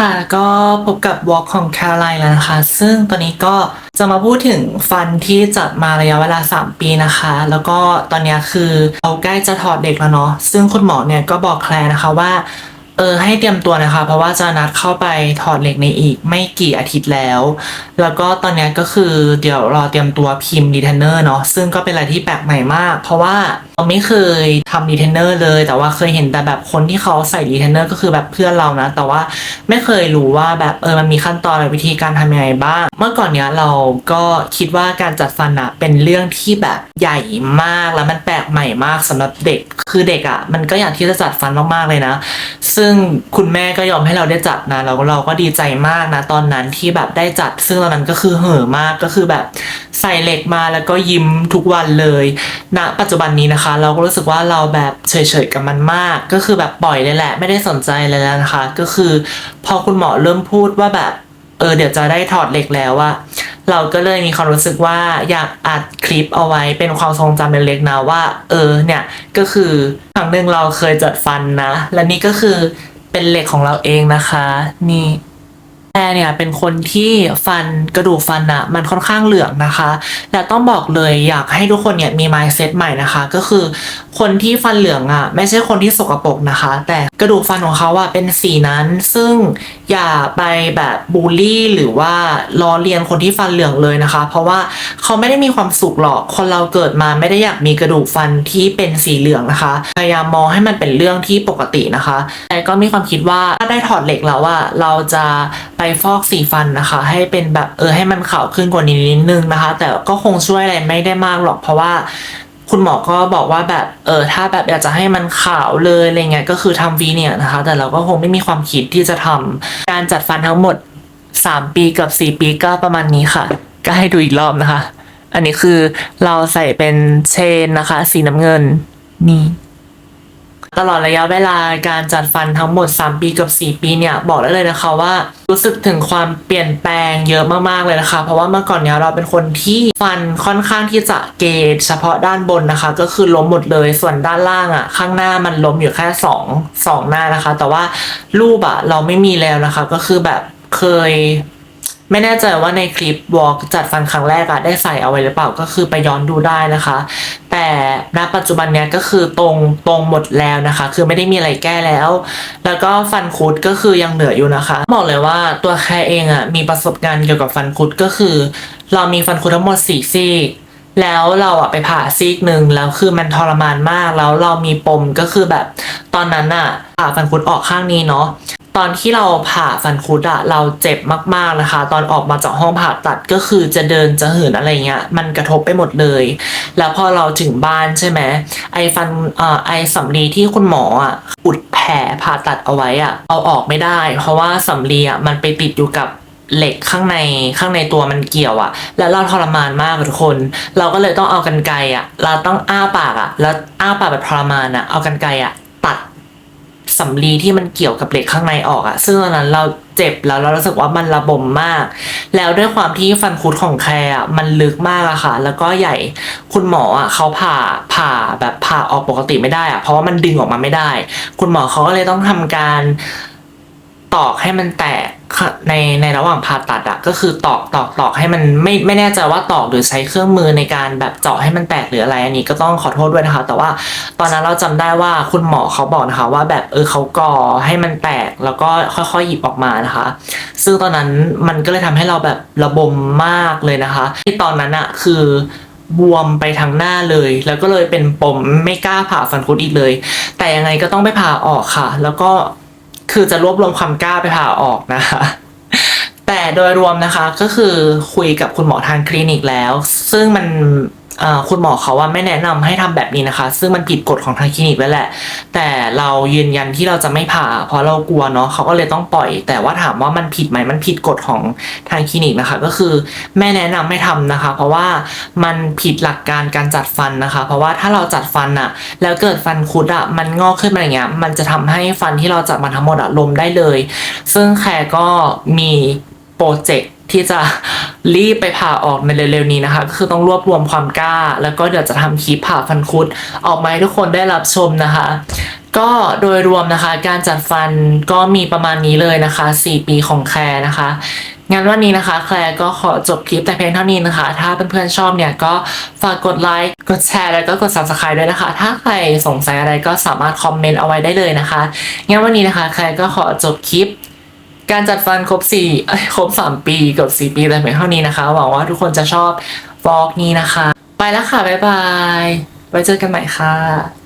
ค่ะก็พบกับวอล์กของแคลไลน์แล้วนะคะ ซึ่งตอนนี้ก็จะมาพูดถึงฟันที่จัดมาระยะเวลา 3 ปีนะคะ แล้วก็ตอนนี้คือเราใกล้จะถอดเด็กแล้วเนาะซึ่งคุณหมอเนี่ยก็บอกแคลนะคะว่า เออให้เตรียมตัวนะคะ เพราะว่าจะนัดเข้าไปถอดเหล็กในอีกไม่กี่อาทิตย์แล้ว แล้วก็ตอนนี้ก็คือเดี๋ยวรอเตรียมตัวพิมพ์ดีเทนเนอร์เนาะซึ่งก็เป็นอะไรที่แปลกใหม่มาก เพราะว่าเราไม่เคยทำดีเทนเนอร์เลย แต่ว่าเคยเห็นแต่แบบคนที่เขาใส่ดีเทนเนอร์ก็คือแบบเพื่อนเรานะ แต่ว่าไม่เคยรู้ว่าแบบเออมันมีขั้นตอนและวิธีการทำยังไงบ้าง เมื่อก่อนเนี้ยเราก็คิดว่าการจัดฟันอะเป็นเรื่องที่แบบใหญ่มากแล้วมันแปลกใหม่มากสำหรับเด็กคือเด็กอะมันก็อยากที่จะจัดฟันมากๆเลยนะ ซึ่งงคุณแม่ก็ยอมให้เราได้จัดนะแล้วเราก็ดีใจมากนะตอนนั้นที่แบบได้จัด ซึ่งตอนนั้นก็คือเห่อมากก็คือแบบใส่เหล็กมาแล้วก็ยิ้มทุกวันเลยณปัจจุบันนี้นะคะ เราก็รู้สึกว่าเราแบบเฉยๆกับมันมาก ก็คือแบบปล่อยเลยแหละ ไม่ได้สนใจเลยแล้วนะคะ ก็คือ พอคุณหมอเริ่มพูดว่าแบบ เออเดี๋ยวจะได้ถอดเหล็กแล้วอะ เราก็เลยมีความรู้สึกว่าอยากอัดคลิปเอาไว้เป็นความทรงจำเล็กๆนะว่า เออเนี่ยก็คือครั้งหนึ่งเราเคยจัดฟันนะ และนี่ก็คือเป็นเหล็กของเราเองนะคะ นี่ แพรเนี่ยเป็นคนที่ฟันกระดูกฟันอะมันค่อนข้างเหลืองนะคะแต่ต้องบอกเลยอยากให้ทุกคนเนี่ยมี mindset ใหม่นะคะ ก็คือคนที่ฟันเหลืองอะไม่ใช่คนที่สกปรกนะคะ แต่กระดูกฟันของเขาอะเป็นสีนั้น ซึ่งอย่าไปแบบบูลลี่ หรือว่าล้อเลียนคนที่ฟันเหลืองเลยนะคะ เพราะว่าเขาไม่ได้มีความสุขหรอกคนเราเกิดมาไม่ได้อยากมีกระดูกฟันที่เป็นสีเหลืองนะคะพยายามมองให้มันเป็นเรื่องที่ปกตินะคะ แต่ก็มีความคิดว่าถ้าได้ถอดเหล็กแล้วว่าเราจะไปฟอกสีฟันนะคะ ให้เป็นแบบเออให้มันขาวขึ้นกว่านี้นิดนึงนะคะ แต่ก็คงช่วยอะไรไม่ได้มากหรอกเพราะว่าคุณหมอก็บอกว่าแบบเออถ้าแบบอยากจะให้มันขาวเลยอะไรเงี้ยก็คือทำวีเนียนะคะ แต่เราก็คงไม่มีความคิดที่จะทำการจัดฟันทั้งหมด 3 ปีกับ 4 ปีก็ประมาณนี้ค่ะ ก็ให้ดูอีกรอบนะคะ อันนี้คือเราใส่เป็นเชนนะคะ สีน้ำเงินนี่ ตลอดระยะเวลาการจัดฟันทั้งหมด 3 ปีกับ 4 ปีเนี่ยบอกได้เลยนะคะว่า รู้สึกถึงความเปลี่ยนแปลงเยอะมากๆเลยนะคะ เพราะว่าเมื่อก่อนเนี่ยเราเป็นคนที่ฟันค่อนข้างที่จะเกตเฉพาะด้านบนนะคะ ก็คือล้มหมดเลยส่วนด้านล่างอะ่ะ ข้างหน้ามันล้มอยู่แค่สองสองหน้านะคะ แต่ว่ารูปอะเราไม่มีแล้วนะคะ ก็คือแบบเคย ไม่แน่ใจว่าในคลิปวอล์กจัดฟันครั้งแรกอะได้ใส่เอาไว้หรือเปล่าก็คือไปย้อนดูได้นะคะ แต่ณปัจจุบันเนี้ยก็คือตรงตรงหมดแล้วนะคะ คือไม่ได้มีอะไรแก้แล้ว แล้วก็ฟันคุดก็คือยังเหลืออยู่นะคะ บอกเลยว่าตัวแครเองอะมีประสบการณ์เกี่ยวกับฟันคุดก็คือ เรามีฟันคุดทั้งหมดสี่ซี่แล้วเราอะไปผ่าซีกหนึ่งแล้วคือมันทรมานมาก แล้วเรามีปมก็คือแบบตอนนั้นอะผ่าฟันคุดออกข้างนี้เนาะ ตอนที่เราผ่าฟันคุดอะเราเจ็บมากๆนะคะ ตอนออกมาจากห้องผ่าตัดก็คือจะเดินจะเหินอะไรเงี้ยมันกระทบไปหมดเลย แล้วพอเราถึงบ้านใช่ไหมไอฟันอไอสำลีที่คุณหมออะอุดแผลผ่าตัดเอาไว้อะเอาออกไม่ได้ เพราะว่าสำลีอะมันไปติดอยู่กับเหล็กข้างในข้างในตัวมันเกี่ยวอะแล้วเราทรมานมากทุกคน เราก็เลยต้องเอากันไกรอะเราต้องอ้าปากอะแล้วอ้าปากแบบทรมานอะเอากันไกรอะ สำลีที่มันเกี่ยวกับเหล็กข้างในออกอะซึ่งตอนนั้นเราเจ็บแล้วเรารู้สึกว่ามันระบมมาก แล้วด้วยความที่ฟันคุดของแคร์อะมันลึกมากอะค่ะ แล้วก็ใหญ่คุณหมออะเขาผ่าผ่าแบบผ่าออกปกติไม่ได้อะเพราะว่ามันดึงออกมาไม่ได้ คุณหมอเขาก็เลยต้องทำการตอกให้มันแตก ในในระหว่างผ่าตัดอะก็คือตอกตอกตอกให้มันไม่ไม่แน่ใจว่าตอกหรือใช้เครื่องมือในการแบบเจาะให้มันแตกหรืออะไรอันนี้ก็ต้องขอโทษด้วยนะคะ แต่ว่าตอนนั้นเราจำได้ว่าคุณหมอเขาบอกนะคะว่าแบบเออเขาก่อให้มันแตกแล้วก็ค่อยๆหยิบออกมานะคะ ซึ่งตอนนั้นมันก็เลยทำให้เราแบบระบมมากเลยนะคะที่ตอนนั้นอะคือบวมไปทางหน้าเลย แล้วก็เลยเป็นปมไม่กล้าผ่าฟันคุดอีกเลย แต่ยังไงก็ต้องไปผ่าออกค่ะ แล้วก็ คือจะรวบรวมความกล้าไปผ่าออกนะคะ แต่โดยรวมนะคะก็คือคุยกับคุณหมอทางคลินิกแล้ว ซึ่งมัน คุณหมอเขาว่าไม่แนะนำให้ทำแบบนี้นะคะ ซึ่งมันผิดกฎของทางคลินิกแล้วแหละ แต่เรายืนยันที่เราจะไม่ผ่า เพราะเรากลัวเนาะเขาก็เลยต้องปล่อย แต่ว่าถามว่ามันผิดไหมมันผิดกฎของทางคลินิกนะคะ ก็คือแม่แนะนำไม่ทำนะคะ เพราะว่ามันผิดหลักการการจัดฟันนะคะ เพราะว่าถ้าเราจัดฟันอะแล้วเกิดฟันคุดอะมันงอกขึ้นมาอย่างเงี้ยมันจะทำให้ฟันที่เราจัดมาทั้งหมดอะลมได้เลย ซึ่งแคร์ก็มีโปรเจกต์ ที่จะรีบไปผ่าออกในเร็วๆนี้นะคะ ก็คือต้องรวบรวมความกล้า แล้วก็เดี๋ยวจะทำคลิปผ่าฟันคุด ออกมาให้ทุกคนได้รับชมนะคะ ก็โดยรวมนะคะการจัดฟันก็มีประมาณนี้เลยนะคะ 4 ปีของแคร์นะคะงั้นวันนี้นะคะ แคร์ก็ขอจบคลิปแต่เพียงเท่านี้นะคะ ถ้าเพื่อนๆชอบเนี่ยก็ฝากกดไลค์กดแชร์แล้วก็กด subscribe ด้วยนะคะ ถ้าใครสงสัยอะไรก็สามารถคอมเมนต์เอาไว้ได้เลยนะคะงั้นวันนี้นะคะ แคร์ก็ขอจบคลิป การจัดฟันครบ4ครบ 3 ปีกับ4 ปีแต่เพียงเท่านี้นะคะ หวังว่าทุกคนจะชอบฟอกนี้นะคะ ไปแล้วค่ะ บ๊ายบาย ไว้เจอกันใหม่ค่ะ